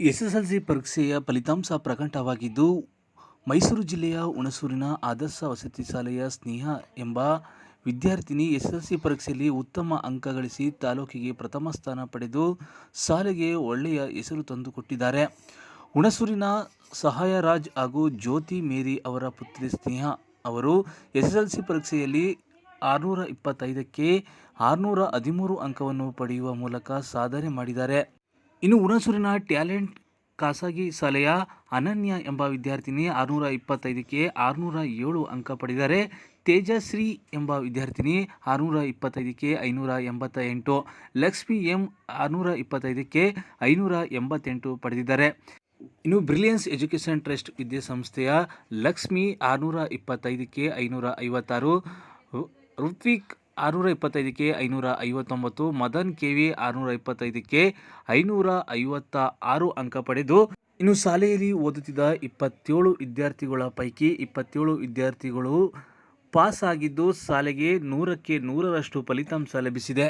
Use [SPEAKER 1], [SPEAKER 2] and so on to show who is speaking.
[SPEAKER 1] SSLC ಪರೀಕ್ಷೆಯ ಫಲಿತಾಂಶ ಪ್ರಕಟವಾಗಿದ್ದು, ಮೈಸೂರು ಜಿಲ್ಲೆಯ ಹುಣಸೂರಿನ ಆದರ್ಶ ವಸತಿ ಶಾಲೆಯ ಸ್ನೇಹ ಎಂಬ ವಿದ್ಯಾರ್ಥಿನಿ ಎಸ್ಎಸ್ಎಲ್ಸಿ ಪರೀಕ್ಷೆಯಲ್ಲಿ ಉತ್ತಮ ಅಂಕ ಗಳಿಸಿ ತಾಲೂಕಿಗೆ ಪ್ರಥಮ ಸ್ಥಾನ ಪಡೆದು ಶಾಲೆಗೆ ಒಳ್ಳೆಯ ಹೆಸರು ತಂದುಕೊಟ್ಟಿದ್ದಾರೆ. ಹುಣಸೂರಿನ ಸಹಾಯರಾಜ್ ಹಾಗೂ ಜ್ಯೋತಿ ಮೇರಿ ಅವರ ಪುತ್ರಿ ಸ್ನೇಹ ಅವರು ಎಸ್ಎಸ್ಎಲ್ಸಿ ಪರೀಕ್ಷೆಯಲ್ಲಿ ಆರುನೂರ ಇಪ್ಪತ್ತೈದಕ್ಕೆ ಆರುನೂರ ಹದಿಮೂರು ಅಂಕವನ್ನು ಪಡೆಯುವ ಮೂಲಕ ಸಾಧನೆ ಮಾಡಿದ್ದಾರೆ. ಇನ್ನು ಹುಣಸೂರಿನ ಟ್ಯಾಲೆಂಟ್ ಖಾಸಗಿ ಶಾಲೆಯ ಅನನ್ಯ ಎಂಬ ವಿದ್ಯಾರ್ಥಿನಿ ಆರುನೂರ ಇಪ್ಪತ್ತೈದಕ್ಕೆ ಆರುನೂರ ಏಳು ಅಂಕ ಪಡೆದಿದ್ದಾರೆ ತೇಜಶ್ರೀ ಎಂಬ ವಿದ್ಯಾರ್ಥಿನಿ ಆರುನೂರ ಇಪ್ಪತ್ತೈದಕ್ಕೆ ಐನೂರ ಎಂಬತ್ತ ಎಂಟು ಲಕ್ಷ್ಮಿ ಎಂ ಆರುನೂರ ಇಪ್ಪತ್ತೈದಕ್ಕೆ ಐನೂರ ಎಂಬತ್ತೆಂಟು ಪಡೆದಿದ್ದಾರೆ. ಇನ್ನು ಬ್ರಿಲಿಯನ್ಸ್ ಎಜುಕೇಷನ್ ಟ್ರಸ್ಟ್ ವಿದ್ಯಾಸಂಸ್ಥೆಯ ಲಕ್ಷ್ಮಿ ಆರುನೂರ ಇಪ್ಪತ್ತೈದಕ್ಕೆ ಐನೂರ ಐವತ್ತಾರು, ಋತ್ವಿಕ್ ಆರುನೂರ ಇಪ್ಪತ್ತೈದಕ್ಕೆ ಐನೂರ ಐವತ್ತೊಂಬತ್ತು, ಮದನ್ ಕೆ ವಿ ಆರುನೂರ ಇಪ್ಪತ್ತೈದಕ್ಕೆ ಐನೂರ ಐವತ್ತ ಆರು ಅಂಕ ಪಡೆದು ಇನ್ನು ಶಾಲೆಯಲ್ಲಿ ಓದುತ್ತಿದ್ದ ಇಪ್ಪತ್ತೇಳು ವಿದ್ಯಾರ್ಥಿಗಳ ಪೈಕಿ ಇಪ್ಪತ್ತೇಳು ವಿದ್ಯಾರ್ಥಿಗಳು ಪಾಸ್ ಆಗಿದ್ದು ಶಾಲೆಗೆ ನೂರಕ್ಕೆ ನೂರರಷ್ಟು ಫಲಿತಾಂಶ ಲಭಿಸಿದೆ.